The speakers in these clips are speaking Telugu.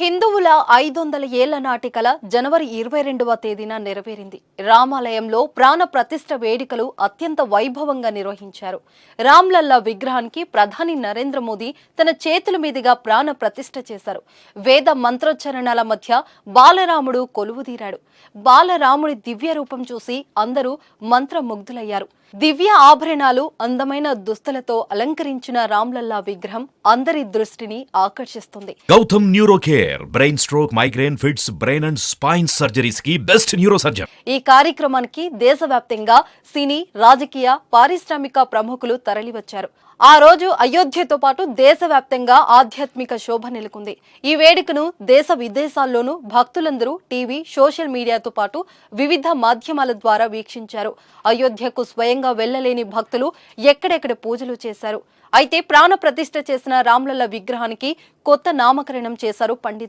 హిందువుల ఐదు వందల ఏళ్ళ నాటి కల జనవరి ఇరవై రెండవ తేదీన నెరవేరింది. రామాలయంలో ప్రాణ ప్రతిష్ఠ వేడుకలు అత్యంత వైభవంగా నిర్వహించారు. రామ్లల్లా విగ్రహానికి ప్రధాని నరేంద్ర మోదీ తన చేతుల మీదుగా ప్రాణ ప్రతిష్ఠ చేశారు. వేద మంత్రోచ్చరణల మధ్య బాలరాముడు కొలువుదీరాడు. బాలరాముడి దివ్య రూపం చూసి అందరూ మంత్రముగ్ధులయ్యారు. దివ్య ఆభరణాలు అందమైన దుస్తులతో అలంకరించిన రామ్లల్లా విగ్రహం అందరి దృష్టిని ఆకర్షిస్తుంది. Gautam neuro care brain stroke migraine fits brain and spine సర్జరీస్కి best neuro surgeon ఈ కార్యక్రమానికి దేశవ్యాప్తంగా సినీ రాజకీయ పారిశ్రామిక ప్రముఖులు తరలివచ్చారు. ఆ రోజు అయోధ్యతో పాటు దేశవ్యాప్తంగా ఆధ్యాత్మిక శోభ నెలకొంది. ఈ వేడుకను దేశ విదేశాల్లోనూ భక్తులందరూ టీవీ సోషల్ మీడియాతో పాటు వివిధ మాధ్యమాల ద్వారా వీక్షించారు. అయోధ్యకు స్వయంగా వెళ్ళలేని భక్తులు ఎక్కడెక్కడ పూజలు చేశారు. అయితే ప్రాణ ప్రతిష్ఠ చేసిన రామ్లల్ల విగ్రహానికి కొత్త నామకరణం చేశారు పండితులు.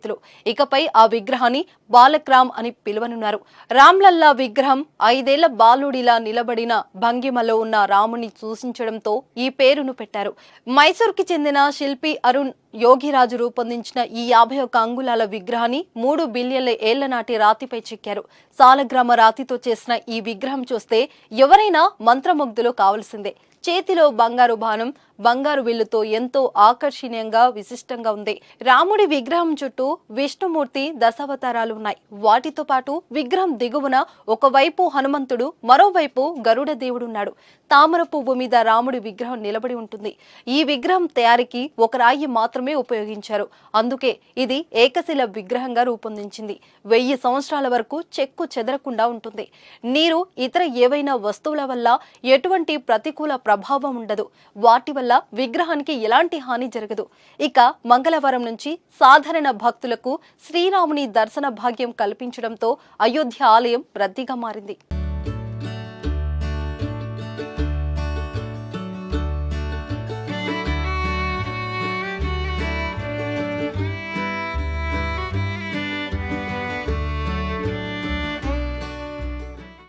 ఇకపై ఆ విగ్రహాన్ని బాలక్రామ్ అని పిలువనున్నారు. రామ్లల్లా విగ్రహం ఐదేళ్ళ బాలుడిలా నిలబడిన భంగిమలో ఉన్న రాముని సూచించడంతో ఈ పేరును పెట్టారు. మైసూర్కి చెందిన శిల్పి అరుణ్ యోగిరాజు రూపొందించిన ఈ యాభై ఒక్క అంగుళాల విగ్రహాన్ని మూడు బిలియన్ల ఏళ్ళ నాటి రాతిపై చెక్కారు. సాలగ్రామ రాతితో చేసిన ఈ విగ్రహం చూస్తే ఎవరైనా మంత్రముగ్ధులు కావలసిందే. చేతిలో బంగారు బాణం బంగారు విల్లుతో ఎంతో ఆకర్షణీయంగా విశిష్టంగా ఉంది. రాముడి విగ్రహం చుట్టూ విష్ణుమూర్తి దశావతారాలు ఉన్నాయి. వాటితో పాటు విగ్రహం దిగువన ఒకవైపు హనుమంతుడు మరోవైపు గరుడ దేవుడున్నాడు. తామర పువ్వు మీద రాముడి విగ్రహం నిలబడి ఉంటుంది. ఈ విగ్రహం తయారీకి ఒక రాయి మాత్రమే ఉపయోగించారు. అందుకే ఇది ఏకశిల విగ్రహంగా రూపొందించింది. వెయ్యి సంవత్సరాల వరకు చెక్కు చెదరకుండా ఉంటుంది. నీరు ఇతర ఏవైనా వస్తువుల వల్ల ఎటువంటి ప్రతికూల ప్రభావం ఉండదు. వాటి వల్ల విగ్రహానికి ఎలాంటి హాని జరగదు. ఇక మంగళవారం నుంచి సాధారణ భక్తులకు శ్రీరాముని దర్శన భాగ్యం కల్పించడంతో అయోధ్య ఆలయం రద్దీగా మారింది.